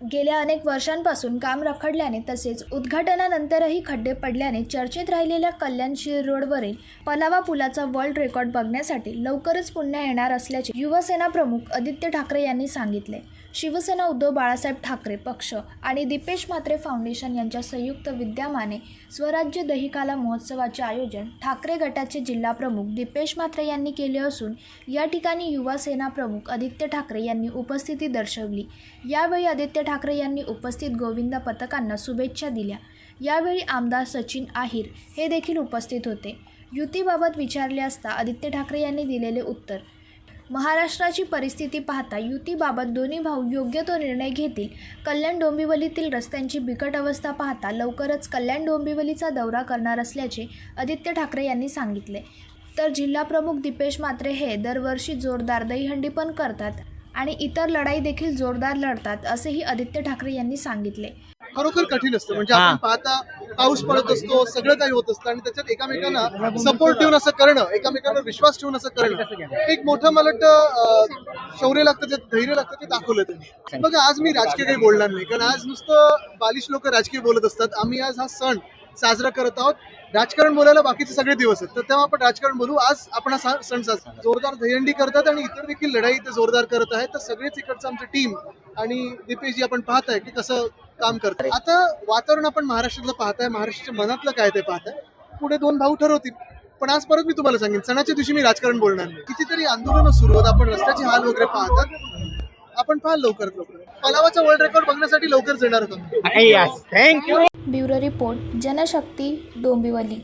गेल्या अनेक वर्षांपासून काम रखडल्याने तसेच उद्घाटनानंतरही खड्डे पडल्याने चर्चेत राहिलेल्या कल्याण शिर रोडवरील पलावा पुलाचा वर्ल्ड रेकॉर्ड बघण्यासाठी लवकरच पुन्हा येणार असल्याचे युवासेना प्रमुख आदित्य ठाकरे यांनी सांगितले. शिवसेना उद्धव बाळासाहेब ठाकरे पक्ष आणि दीपेश म्हात्रे फाउंडेशन यांच्या संयुक्त विद्यमाने स्वराज्य दहिकाला महोत्सवाचे आयोजन ठाकरे गटाचे जिल्हा प्रमुख दीपेश म्हात्रे यांनी केले असून या ठिकाणी युवासेना प्रमुख आदित्य ठाकरे यांनी उपस्थिती दर्शवली. यावेळी आदित्य ठाकरे यांनी उपस्थित गोविंदा पथकांना शुभेच्छा दिल्या. यावेळी आमदार सचिन आहिर हे देखील उपस्थित होते. युतीबाबत विचारले असता आदित्य ठाकरे यांनी दिलेले उत्तर महाराष्ट्राची परिस्थिती पाहता युतीबाबत दोन्ही भाऊ योग्य तो निर्णय घेतील. कल्याण डोंबिवलीतील रस्त्यांची बिकट अवस्था पाहता लवकरच कल्याण डोंबिवलीचा दौरा करणार असल्याचे आदित्य ठाकरे यांनी सांगितले. तर जिल्हाप्रमुख दीपेश मात्रे हे दरवर्षी जोरदार दहीहंडी पण करतात. आणि इतर लढाई देखील जोरदार लढतात असेही आदित्य ठाकरे यांनी सांगितले. खरोखर कठीण असतं. म्हणजे आपण पाहता पाऊस पडत असतो सगळं काही होत असतं आणि त्याच्यात एकामेकांना सपोर्ट ठेवून असं करणं एकामेकांवर विश्वास ठेवून असं करणं एक मोठं मला वाटतं शौर्य लागतं ते धैर्य लागतं ते दाखवलं त्यांनी. बघा आज मी राजकीय काही बोलणार नाही कारण आज नुसतं बालिश लोक राजकीय बोलत असतात. आम्ही आज हा सण साजरा करत आहोत. राजकारण बोलायला बाकीचे सगळे दिवस आहेत. तर तेव्हा आपण राजकारण बोलू. आज आपण हा सण साजरा जोरदार दहीहंडी करतात आणि इतर देखील लढाई इथे जोरदार करत आहेत. तर सगळेच इकडचं आमचं टीम आणि दीपेशजी आपण पाहताय की कसं काम करतात. आता वातावरण आपण महाराष्ट्रातलं पाहताय. महाराष्ट्राच्या मनातलं काय ते पाहताय. पुढे दोन भाऊ ठरवतील. पण आज परत मी तुम्हाला सांगेन. सणाच्या दिवशी मी राजकारण बोलणार नाही. कितीतरी आंदोलनं सुरू होत आपण रस्त्याचे हाल वगैरे पाहतात. आपण पाहाल लवकरात लवकर. पलावाचा वर्ल्ड रेकॉर्ड बघण्यासाठी लवकरच येणार होतो. You. Bureau report Janashakti Dombivli.